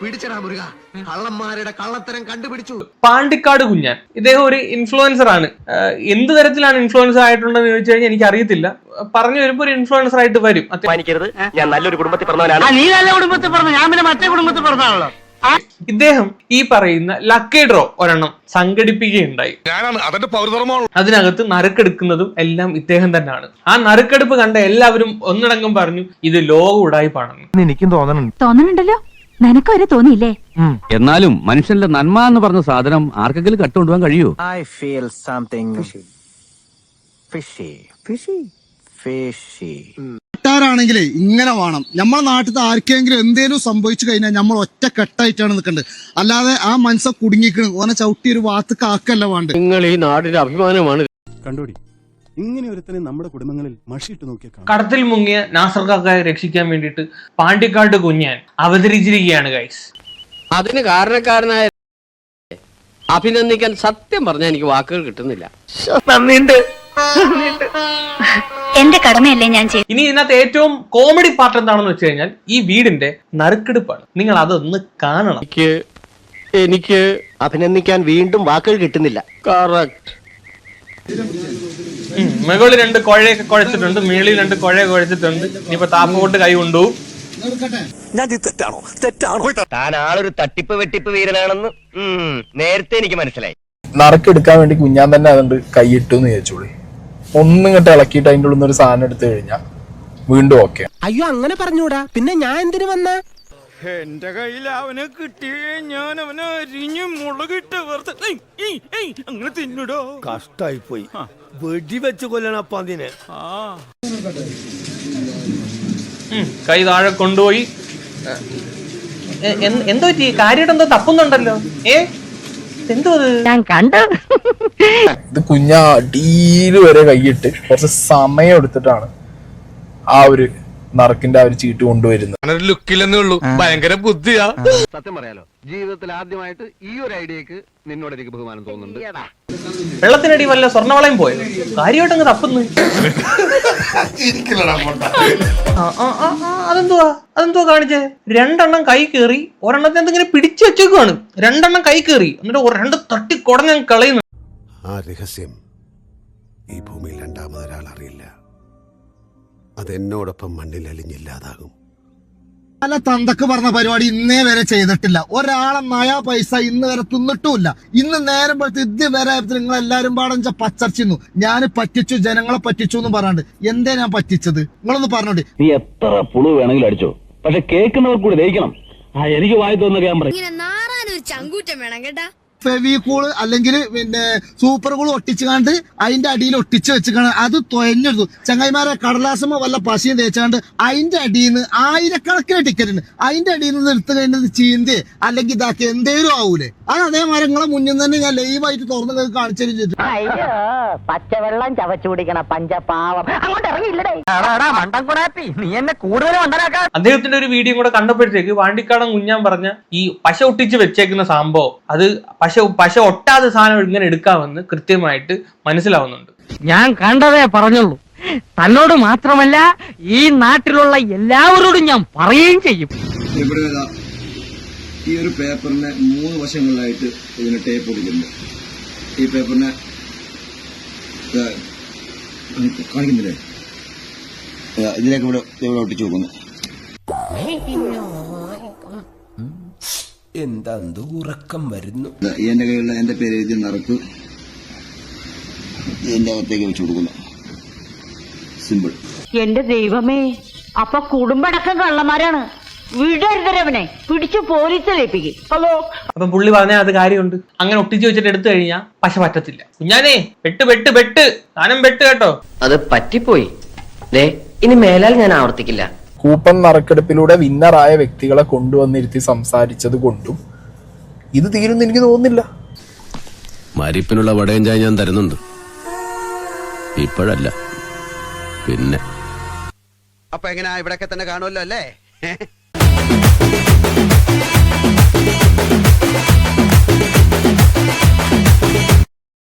പിടിച്ചടാ മുരുക. കള്ളന്മാരുടെ കള്ളത്തരം കണ്ടുപിടിച്ചു. പാണ്ടിക്കാട് കുഞ്ഞാൻ. ഇദ്ദേഹം ഒരു ഇൻഫ്ലുവൻസർ ആണ്. എന്ത് തരത്തിലാണ് ഇൻഫ്ലുവൻസർ ആയിട്ടുണ്ടെന്ന് ചോദിച്ചു കഴിഞ്ഞാൽ എനിക്ക് അറിയത്തില്ല പറഞ്ഞു വരുമ്പോ ഒരു ഇൻഫ്ലുവൻസർ ആയിട്ട് വരും. മാനിക്കരുത് ഞാൻ നല്ലൊരു കുടുംബത്തിൽ പറഞ്ഞവനാണ് നീ നല്ല കുടുംബത്തിൽ പറഞ്ഞു ഞാൻ പിന്നെ മറ്റേ കുടുംബത്തിൽ പറഞ്ഞാണല്ലോ ഇദ്ദേഹം ഈ പറയുന്ന ലക്കി ഡ്രോ ഒരെണ്ണം സംഘടിപ്പിക്കുകയുണ്ടായി. അതിനകത്ത് നറുക്കെടുക്കുന്നതും എല്ലാം ഇദ്ദേഹം തന്നെയാണ്. ആ നറുക്കെടുപ്പ് കണ്ട എല്ലാവരും ഒന്നടങ്കം പറഞ്ഞു ഇത് ലോക ഉടായ്പാണെന്ന് എനിക്കും തോന്നണുണ്ട്. തോന്നണുണ്ടല്ലോ? നിനക്ക് വരെ തോന്നിയില്ലേ? എന്നാലും മനുഷ്യന്റെ നന്മ എന്ന് പറഞ്ഞ സാധനം ആർക്കെങ്കിലും കട്ടുകൊണ്ടുപോകാൻ കഴിയൂ I feel something fishy fishy fishy കെട്ടാരാണെങ്കിലേ ഇങ്ങനെ വേണം. നമ്മളെ നാട്ടിൽ ആർക്കെങ്കിലും എന്തേലും സംഭവിച്ചു കഴിഞ്ഞാൽ നമ്മൾ ഒറ്റ കെട്ടായിട്ടാണ് നിൽക്കേണ്ടത് അല്ലാതെ ആ മനസ്സ കുടുങ്ങിക്കണം. ഓനെ ചവിട്ടി ഒരു വാത്തുക്കാക്കല്ല വേണ്ട. നിങ്ങൾ ഈ നാടിന്റെ അഭിമാനമാണ് കണ്ടോടി. ഇങ്ങനെ ഒരുത്തനെ നമ്മുടെ കുടുംബങ്ങളിൽ മഷിയിട്ട് നോക്കിയ കാണാം കടത്തിൽ മുങ്ങിയ നാസർ കാക്കയെ രക്ഷിക്കാൻ വേണ്ടിയിട്ട് പാണ്ടിക്കാട് കുഞ്ഞാൻ അവതരിച്ചിരിക്കുകയാണ് ഗൈസ് അതിന് കാരണക്കാരനായ അഭിനന്ദിക്കാൻ സത്യം പറഞ്ഞാൽ എനിക്ക് വാക്കുകൾ കിട്ടുന്നില്ല. എന്റെ കടമയല്ലേ ഞാൻ ചെയ്തു ഇനി ഇതിനകത്ത് ഏറ്റവും കോമഡി പാർട്ട് എന്താണെന്ന് വെച്ച് കഴിഞ്ഞാൽ ഈ വീടിന്റെ നറുക്കെടുപ്പാണ്. നിങ്ങൾ അതൊന്ന് കാണണം. എനിക്ക് എനിക്ക് അഭിനന്ദിക്കാൻ വീണ്ടും വാക്കുകൾ കിട്ടുന്നില്ല. കറക്റ്റ് മുകളിൽ രണ്ട് കുഴയൊക്കെ കുഴച്ചിട്ടുണ്ട് മേളിൽ രണ്ട് കുഴ കുഴച്ചിട്ടുണ്ട്. ഇനിയിപ്പോ താപ്പോട്ട് കൈ കൊണ്ടുപോകും താൻ ആളൊരു തട്ടിപ്പ് വെട്ടിപ്പ് വീരനാണെന്ന് നേരത്തെ എനിക്ക് മനസ്സിലായി. നറുക്കെടുക്കാൻ വേണ്ടി കുഞ്ഞാൻ തന്നെ അതുകൊണ്ട് കൈയിട്ടു എന്ന് ചോദിച്ചോളി ഒന്നും ഇങ്ങോട്ട് ഇളക്കിയിട്ട് അതിന്റെ ഉള്ളിൽ നിന്ന് ഒരു സാധനം എടുത്തു കഴിഞ്ഞാൽ വീണ്ടും ഓക്കെ അയ്യോ അങ്ങനെ പറഞ്ഞൂടാ. പിന്നെ ഞാൻ എന്തിനു വന്ന? എന്റെ കയ്യിൽ അവനെ കിട്ടിയേ ഞാൻ അവനെ അരിഞ്ഞ് മുളകിട്ട് വെറുതെ അങ്ങനെ തിന്നിടോ. കഷ്ടായി പോയി വെടി വെച്ച് കൊല്ലണം അപ്പൊ അതിനെ കൈ താഴെ കൊണ്ടുപോയി. എന്ത്- കാര്യമായിട്ട് എന്തോ തപ്പുന്നുണ്ടല്ലോ. ഏ? എന്തോ ഞാൻ കണ്ടു. ഇത് കുഞ്ഞാ അടിയിൽ വരെ കൈയിട്ട് കുറച്ച് സമയം എടുത്തിട്ടാണ് ആ ഒരു നറുക്കിന്റെ ആ ഒരു ചീട്ട് കൊണ്ടുവരുന്നത്. ലുക്കില്ലെന്നേ ഉള്ളൂ. ഭയങ്കര ബുദ്ധിയാ. സത്യം പറയാലോ ജീവിതത്തിൽ ആദ്യമായിട്ട് ഈ ഒരു ഐഡിയക്ക് നിന്നോട് എനിക്ക് ബഹുമാനം തോന്നുന്നുണ്ട്. വെള്ളത്തിനടി വല്ല സ്വർണവളയും പോയത് കാര്യമായിട്ട് അങ്ങ് തപ്പുന്നു ആ, ആ, ആ, ആ, അതെന്തുവാ? അതെന്തുവാ കാണിച്ചേ? രണ്ടെണ്ണം കൈ കയറി ഒരെണ്ണത്തെ എന്തെങ്കിലും പിടിച്ചു വെച്ചേക്കുവാണ്. രണ്ടെണ്ണം കൈ കയറി എന്നിട്ട് രണ്ട് തട്ടി കുടഞ്ഞ കളയുന്നു. ആ രഹസ്യം ഈ ഭൂമിയിൽ രണ്ടാമതൊരാൾ അറിയില്ല അതെന്നോടൊപ്പം മണ്ണിൽ അലിഞ്ഞില്ലാതാകും. പല തന്തക്ക് പറഞ്ഞ പരിപാടി ഇന്നേ വരെ ചെയ്തിട്ടില്ല. ഒരാളെ നയാ പൈസ ഇന്ന് വരെ തിന്നിട്ടുമില്ല. ഇന്ന് നേരം പോലത്തെ ഇത് വരെ നിങ്ങൾ എല്ലാരും പാടം പച്ചർച്ചിന്നു ഞാൻ പറ്റിച്ചു ജനങ്ങളെ പറ്റിച്ചു എന്ന് പറഞ്ഞു എന്തേ ഞാൻ പറ്റിച്ചത്? നിങ്ങളൊന്ന് പറഞ്ഞോട്ടെ നീ എത്ര പുളു വേണമെങ്കിലും അടിച്ചോ. പക്ഷെ കേൾക്കുന്നവർ കൂടി ദഹിക്കണം. ആ എനിക്ക് വായി തോന്നുന്ന ക്യാമറ ഇങ്ങനെ നാറാനൊരു ചങ്കൂറ്റം വേണം കേട്ടാ. ഫെവിക്കൂൾ അല്ലെങ്കിൽ പിന്നെ സൂപ്പർ കൂൾ ഒട്ടിച്ചുകാണ്ട് അതിന്റെ അടിയിൽ ഒട്ടിച്ച് വെച്ചിക്കാണ്. അത് തൊയഞ്ഞെടുത്തു. ചങ്ങായിമാരെ കടലാസമോ വല്ല പശയും തേച്ചാണ്ട് അതിന്റെ അടിയിൽ നിന്ന് ആയിരക്കണക്കിന് ടിക്കറ്റ് ഉണ്ട്. അതിന്റെ അടിയിൽ നിന്ന് എടുത്തു കഴിഞ്ഞത് ചീന്തി അല്ലെങ്കിൽ ഇതാക്കി എന്തേലും ആവൂലേ. അത് അതേമാതിരി നിങ്ങളെ മുന്നിൽ നിന്ന് തന്നെ ഞാൻ ലൈവായിട്ട് തുറന്ന് കാണിച്ചു അയ്യോ പച്ചവെള്ളം ചവച്ചു കുടിക്കണ പഞ്ചപാവം. അങ്ങോട്ട് ഇറങ്ങിയില്ലടേ. മണ്ടൻ കുടാപ്പി നീ എന്നെ കൂടുതൽ അദ്ദേഹത്തിന്റെ ഒരു വീഡിയോ കൂടെ കണ്ടപ്പോഴത്തേക്ക് വാണ്ടിക്കാടൻ കുഞ്ഞാൻ പറഞ്ഞ ഈ പശ ഒട്ടിച്ച് വെച്ചേക്കുന്ന സംഭവം അത് പശ പശ ഒട്ടാതെ സാധനം ഇങ്ങനെ എടുക്കാമെന്ന് കൃത്യമായിട്ട് മനസ്സിലാവുന്നുണ്ട്. ഞാൻ കണ്ടതേ പറഞ്ഞുള്ളൂ. തന്നോട് മാത്രമല്ല ഈ നാട്ടിലുള്ള എല്ലാവരോടും ഞാൻ പറയുകയും ചെയ്യും. ഇവിടെ ഈ ഒരു പേപ്പറിനെ മൂന്ന് വശങ്ങളിലായിട്ട് ഇതിന് ടേപ്പ് ഒടിക്കുന്നു ഈ പേപ്പറിനെ കാണിക്കുന്നില്ലേ? ഇതാ, ഇതിലേക്ക് ഇവിടെ ഇവിടെ ഒട്ടിച്ചു വെക്കുന്നു. എന്താ ഉറക്കം വരുന്നു? എന്റെ കയ്യിലുള്ള എന്റെ പേര് എഴുതി നറുക്ക് എന്റെ അകത്തേക്ക് വെച്ചു കൊടുക്കുന്നു. സിമ്പിൾ എന്റെ ദൈവമേ അപ്പൊ കുടുംബടക്കം കള്ളന്മാരാണ്. വിടരുതരവനെ പിടിച്ചു പോലീസ് ഹലോ? അപ്പം പുള്ളി പറഞ്ഞാൽ അത് കാര്യമുണ്ട്. അങ്ങനെ ഒട്ടിച്ച് വെച്ചിട്ട് എടുത്തു കഴിഞ്ഞാ പശ പറ്റത്തില്ല. കുഞ്ഞാനേ വെട്ട് വെട്ട് വെട്ട് സാധനം വെട്ട് കേട്ടോ. അത് പറ്റിപ്പോയി. ദേ ഇനി മേലാൽ ഞാൻ ആവർത്തിക്കില്ല. കൂപ്പൺ നറുക്കെടുപ്പിലൂടെ വിന്നറായ വ്യക്തികളെ കൊണ്ടുവന്നിരുത്തി സംസാരിച്ചത് കൊണ്ടും ഇത് തീരുമെന്ന് എനിക്ക് തോന്നുന്നില്ല. മരിപ്പിനുള്ള വടയും ചായ ഞാൻ തരുന്നുണ്ട്. ഇപ്പോഴല്ല. പിന്നെ. അപ്പൊ എങ്ങനെയാ ഇവിടൊക്കെ തന്നെ കാണുമല്ലോ അല്ലേ?